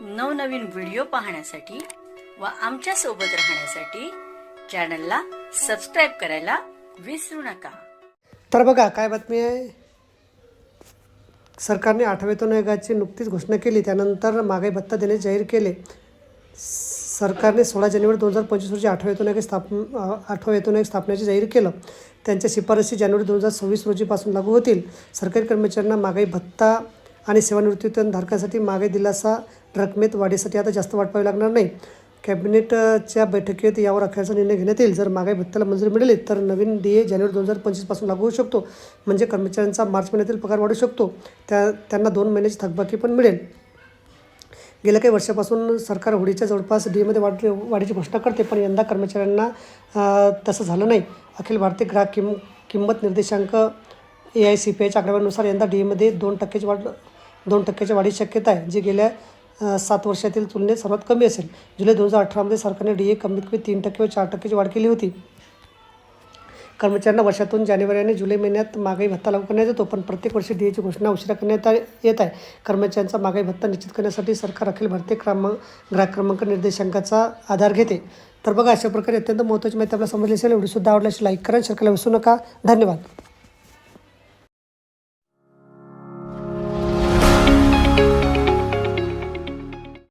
नवनवीन व्हिडिओ पाहण्यासाठी व आमच्यासोबत राहण्यासाठी चॅनलला सबस्क्राईब करायला विसरू नका. तर बघा काय बातमी आहे? सरकारने आठव्या वेतन आयोगाची नुकतीच घोषणा केली त्यानंतर महागाई भत्ता देणे जाहीर केले. सरकारने सोळा जानेवारी दोन हजार पंचवीस रोजी आठव्या वेतन आयोग स्थाप एक वेतन आयोग स्थापनेचे जाहीर केलं. त्यांच्या शिफारसी जानेवारी दोन हजार सव्वीस रोजीपासून लागू होतील. सरकारी कर्मचाऱ्यांना महागाई भत्ता आणि सेवानिवृत्ती धारकासाठी महागाई दिलासा रकमेत वाढीसाठी आता जास्त वाट पाहावी लागणार नाही. कॅबिनेटच्या बैठकीत यावर अखेरचा निर्णय घेण्यात येईल. जर महागाई भत्त्याला मंजुरी मिळाली तर नवीन डी ए जानेवारी दोन हजार पंचवीसपासून लागू होऊ शकतो. म्हणजे कर्मचाऱ्यांचा मार्च महिन्यातील पगार वाढू शकतो. त्या त्यांना दोन महिन्याची थकबाकी पण मिळेल. गेल्या काही वर्षापासून सरकार होडीच्या जवळपास डी एमध्ये वाढ वाढीची घोषणा करते पण यंदा कर्मचाऱ्यांना तसं झालं नाही. अखिल भारतीय ग्राहक किम किंमत निर्देशांक ए आय सी पी आयच्या आकडेवारीनुसार यंदा डी एमध्ये दोन टक्क्याची वाढ दोन टक्क्याच्या वाढीची शक्यता आहे जी गेल्या सात वर्षातील तुलनेत सर्वात कमी असेल. जुलै दोन हजार अठरामध्ये सरकारने डी ए कमीत कमी तीन टक्के व चार टक्क्याची वाढ केली होती. कर्मचाऱ्यांना वर्षातून जानेवारी आणि जुलै महिन्यात महागाई भत्ता लागू करण्यात येतो पण प्रत्येक वर्षी डी एची घोषणा उशिरा करण्यात येत आहे. कर्मचाऱ्यांचा महागाई भत्ता निश्चित करण्यासाठी सरकार अखिल भारतीय क्रमांक ग्राहक क्रमांक निर्देशांकाचा आधार घेते. तर बघा अशा प्रकारे अत्यंत महत्त्वाची माहिती आपल्याला समजली असेल एवढीसुद्धा आवडल्याशी लाईक करा शेअर करायला विसरू नका. धन्यवाद.